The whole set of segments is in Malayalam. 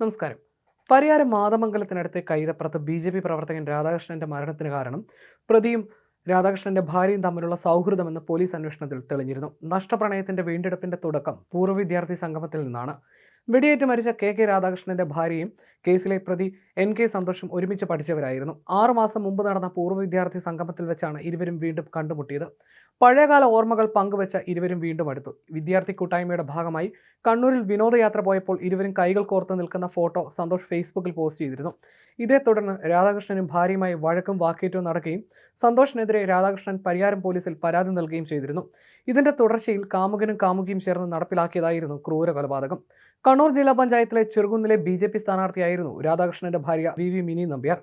നമസ്കാരം. പരിയാരം മാതമംഗലത്തിനടുത്തെ കൈതപ്പുറത്ത് ബി ജെ പി പ്രവർത്തകൻ രാധാകൃഷ്ണന്റെ മരണത്തിന് കാരണം പ്രതിയും രാധാകൃഷ്ണന്റെ ഭാര്യയും തമ്മിലുള്ള സൗഹൃദമെന്ന് പോലീസ് അന്വേഷണത്തിൽ തെളിഞ്ഞിരുന്നു. നഷ്ടപ്രണയത്തിന്റെ വീണ്ടെടുപ്പിന്റെ തുടക്കം പൂർവ വിദ്യാർത്ഥി സംഗമത്തിൽ നിന്നാണ്. വെടിയേറ്റ് മരിച്ച കെ കെ രാധാകൃഷ്ണന്റെ ഭാര്യയും കേസിലെ പ്രതി എൻ കെ സന്തോഷും ഒരുമിച്ച് പഠിച്ചവരായിരുന്നു. ആറുമാസം മുമ്പ് നടന്ന പൂർവ വിദ്യാർത്ഥി സംഗമത്തിൽ വെച്ചാണ് ഇരുവരും വീണ്ടും കണ്ടുമുട്ടിയത്. പഴയകാല ഓർമ്മകൾ പങ്കുവെച്ച ഇരുവരും വീണ്ടും അടുത്തു. വിദ്യാർത്ഥി കൂട്ടായ്മയുടെ ഭാഗമായി കണ്ണൂരിൽ വിനോദയാത്ര പോയപ്പോൾ ഇരുവരും കൈകൾ കോർത്ത് നിൽക്കുന്ന ഫോട്ടോ സന്തോഷ് ഫേസ്ബുക്കിൽ പോസ്റ്റ് ചെയ്തിരുന്നു. ഇതേ തുടർന്ന് രാധാകൃഷ്ണനും ഭാര്യയുമായി വഴക്കും വാക്കേറ്റവും നടക്കുകയും സന്തോഷിനെതിരെ രാധാകൃഷ്ണൻ പരിയാരം പോലീസിൽ പരാതി നൽകുകയും ചെയ്തിരുന്നു. ഇതിന്റെ തുടർച്ചയിൽ കാമുകനും കാമുകിയും ചേർന്ന് നടപ്പിലാക്കിയതായിരുന്നു ക്രൂര കൊലപാതകം. കണ്ണൂർ ജില്ലാ പഞ്ചായത്തിലെ ചെറുകുന്നിലെ ബി ജെ പി സ്ഥാനാർത്ഥിയായിരുന്നു രാധാകൃഷ്ണന്റെ ഭാര്യ വി വി മിനി നമ്പ്യാർ.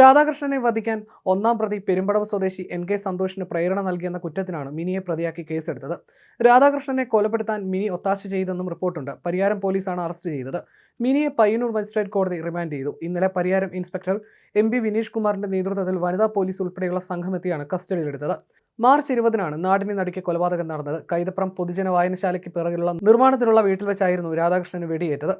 രാധാകൃഷ്ണനെ വധിക്കാൻ ഒന്നാം പ്രതി പെരുമ്പടവ് സ്വദേശി എൻ കെ സന്തോഷിന് പ്രേരണ നൽകിയെന്ന കുറ്റത്തിനാണ് മിനിയെ പ്രതിയാക്കി കേസെടുത്തത്. രാധാകൃഷ്ണനെ കൊലപ്പെടുത്താൻ മിനി ഒത്താശ ചെയ്തെന്നും റിപ്പോർട്ടുണ്ട്. പരിയാരം പോലീസാണ് അറസ്റ്റ് ചെയ്തത്. മിനിയെ പയ്യന്നൂർ മജിസ്ട്രേറ്റ് കോടതി റിമാൻഡ് ചെയ്തു. ഇന്നലെ Pariyaram inspector M B Vineesh കുമാറിന്റെ നേതൃത്വത്തിൽ വനിതാ പോലീസ് ഉൾപ്പെടെയുള്ള സംഘമെത്തിയാണ് കസ്റ്റഡിയിലെടുത്തത്. മാർച്ച് ഇരുപതിനാണ് നാടിനെ നടുക്കിയ കൊലപാതകം നടന്നത്. കൈതപ്രം പൊതുജന വായനശാലയ്ക്ക് പിറകിലുള്ള നിർമ്മാണത്തിലുള്ള വീട്ടിൽ വെച്ചായിരുന്നു രാധാകൃഷ്ണന് വെടിയേറ്റത്.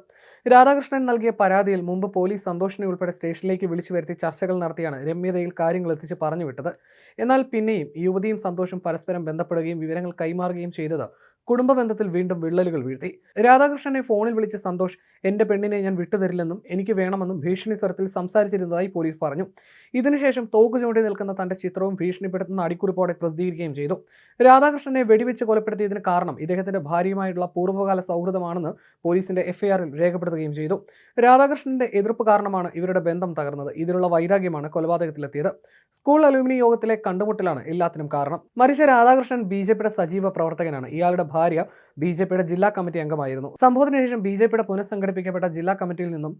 രാധാകൃഷ്ണൻ നൽകിയ പരാതിയിൽ മുമ്പ് പോലീസ് സന്തോഷിനെ ഉൾപ്പെടെ സ്റ്റേഷനിലേക്ക് വിളിച്ചു വരുത്തി ചർച്ചകൾ നടത്തിയാണ് രമ്യതയിൽ കാര്യങ്ങൾ എത്തിച്ച് പറഞ്ഞു വിട്ടത്. എന്നാൽ പിന്നെയും യുവതിയും സന്തോഷം പരസ്പരം ബന്ധപ്പെടുകയും വിവരങ്ങൾ കൈമാറുകയും ചെയ്തത് കുടുംബ ബന്ധത്തിൽ വീണ്ടും വിള്ളലുകൾ വീഴ്ത്തി. രാധാകൃഷ്ണനെ ഫോണിൽ വിളിച്ച സന്തോഷ് എന്റെ പെണ്ണിനെ ഞാൻ വിട്ടുതരില്ലെന്നും എനിക്ക് വേണമെന്നും ഭീഷണി സ്വരത്തിൽ സംസാരിച്ചിരുന്നതായി പോലീസ് പറഞ്ഞു. ഇതിനുശേഷം തോക്ക് ചൂണ്ടി നിൽക്കുന്ന തന്റെ ചിത്രവും ഭീഷണിപ്പെടുത്തുന്ന അടിക്കുറിപ്പോടെ പ്രസിദ്ധീകരിക്കുകയും ചെയ്തു. രാധാകൃഷ്ണനെ വെടിവെച്ച് കൊലപ്പെടുത്തിയതിന് കാരണം ഇദ്ദേഹത്തിന്റെ ഭാര്യയുമായിട്ടുള്ള പൂർവകാല സൗഹൃദമാണെന്ന് പോലീസിന്റെ എഫ്ഐആറിൽ രേഖപ്പെടുത്തുകയും ചെയ്തു. രാധാകൃഷ്ണന്റെ എതിർപ്പ് കാരണമാണ് ഇവരുടെ ബന്ധം തകർന്നത്. ഇതിലുള്ള വൈരാഗ്യമാണ് കൊലപാതകത്തിലെത്തിയത്. സ്കൂൾ അലൂമിനി യോഗത്തിലെ കണ്ടുമുട്ടലാണ് എല്ലാത്തിനും കാരണം. മരിച്ച രാധാകൃഷ്ണൻ ബി ജെ പിയുടെ സജീവ പ്രവർത്തകനാണ്. ഇയാളുടെ ഭാര്യ ബി ജെ പിയുടെ ജില്ലാ കമ്മിറ്റി അംഗമായിരുന്നു. സംഭവത്തിന് ശേഷം ബി ജെ പിയുടെ പുനഃസംഘടിപ്പിക്കപ്പെട്ട ജില്ലാ കമ്മിറ്റിയിൽ നിന്നും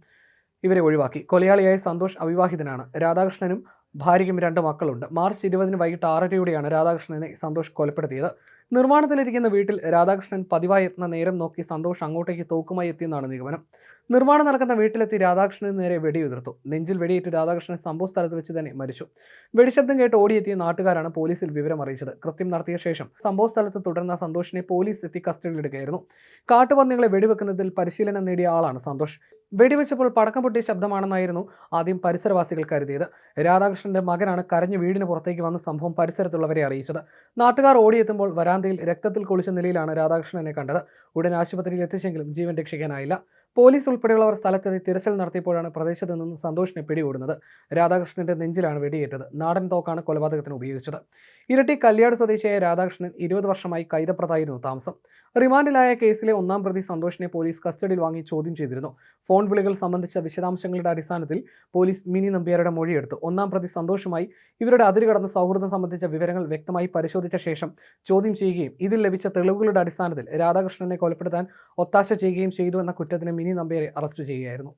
ഇവരെ ഒഴിവാക്കി. കൊലയാളിയായ സന്തോഷ് അവിവാഹിതനാണ്. രാധാകൃഷ്ണനും ഭാര്യയ്ക്കും രണ്ട് മക്കളുണ്ട്. മാർച്ച് ഇരുപതിന് വൈകിട്ട് ആറരയോടെയാണ് രാധാകൃഷ്ണനെ സന്തോഷ് കൊലപ്പെടുത്തിയത്. നിർമ്മാണത്തിലിരിക്കുന്ന വീട്ടിൽ രാധാകൃഷ്ണൻ പതിവായി എത്തുന്ന നേരം നോക്കി സന്തോഷ് അങ്ങോട്ടേക്ക് തോക്കുമായി എത്തിയെന്നാണ് നിഗമനം. നിർമ്മാണം നടക്കുന്ന വീട്ടിലെത്തി രാധാകൃഷ്ണന് നേരെ വെടിയുതിർത്തു. നെഞ്ചിൽ വെടിയേറ്റ് രാധാകൃഷ്ണൻ സംഭവ സ്ഥലത്ത് വെച്ച് തന്നെ മരിച്ചു. വെടിശബ്ദം കേട്ട് ഓടിയെത്തിയ നാട്ടുകാരാണ് പോലീസിൽ വിവരം അറിയിച്ചത്. കൃത്യം നടത്തിയ ശേഷം സംഭവ സ്ഥലത്ത് തുടർന്ന സന്തോഷിനെ പോലീസ് എത്തി കസ്റ്റഡിയിലെടുക്കുകയായിരുന്നു. കാട്ടുപന്നികളെ വെടിവെക്കുന്നതിൽ പരിശീലനം നേടിയ ആളാണ് സന്തോഷ്. വെടിവെച്ചപ്പോൾ പടക്കം പൊട്ടിയ ശബ്ദമാണെന്നായിരുന്നു ആദ്യം പരിസരവാസികൾ കരുതിയത്. രാധാകൃഷ്ണന്റെ മകനാണ് കരഞ്ഞ് വീടിന് പുറത്തേക്ക് വന്ന സംഭവം പരിസരത്തുള്ളവരെ അറിയിച്ചത്. നാട്ടുകാർ ഓടിയെത്തുമ്പോൾ വരാന്തയിൽ രക്തത്തിൽ കുളിച്ച നിലയിലാണ് രാധാകൃഷ്ണനെ കണ്ടത്. ഉടൻ ആശുപത്രിയിൽ എത്തിച്ചെങ്കിലും ജീവൻ രക്ഷിക്കാനായില്ല. പോലീസ് ഉൾപ്പെടെയുള്ളവർ സ്ഥലത്തെത്തി തിരച്ചിൽ നടത്തിയപ്പോഴാണ് പ്രദേശത്ത് നിന്നും സന്തോഷിനെ പിടികൂടുന്നത്. രാധാകൃഷ്ണന്റെ നെഞ്ചിലാണ് വെടിയേറ്റത്. നാടൻ തോക്കാണ് കൊലപാതകത്തിന് ഉപയോഗിച്ചത്. ഇരട്ടി കല്യാട് സ്വദേശിയായ രാധാകൃഷ്ണൻ ഇരുപത് വർഷമായി കൈതപ്രതായിരുന്നു താമസം. റിമാൻഡിലായ കേസിലെ ഒന്നാം പ്രതി സന്തോഷിനെ പോലീസ് കസ്റ്റഡിയിൽ വാങ്ങി ചോദ്യം ചെയ്തിരുന്നു. ഫോൺ വിളികൾ സംബന്ധിച്ച വിശദാംശങ്ങളുടെ അടിസ്ഥാനത്തിൽ പോലീസ് മിനി നമ്പ്യാരുടെ മൊഴിയെടുത്തു. ഒന്നാം പ്രതി സന്തോഷുമായി ഇവരുടെ അതിരുകടന്ന സൗഹൃദം സംബന്ധിച്ച വിവരങ്ങൾ വ്യക്തമായി പരിശോധിച്ച ശേഷം ചോദ്യം ചെയ്യുകയും ഇതിൽ ലഭിച്ച തെളിവുകളുടെ അടിസ്ഥാനത്തിൽ രാധാകൃഷ്ണനെ കൊലപ്പെടുത്താൻ ഒത്താശ ചെയ്യുകയും ചെയ്തു എന്ന കുറ്റത്തിന് മിനി നമ്പ്യാരെ അറസ്റ്റ് ചെയ്യുകയായിരുന്നു.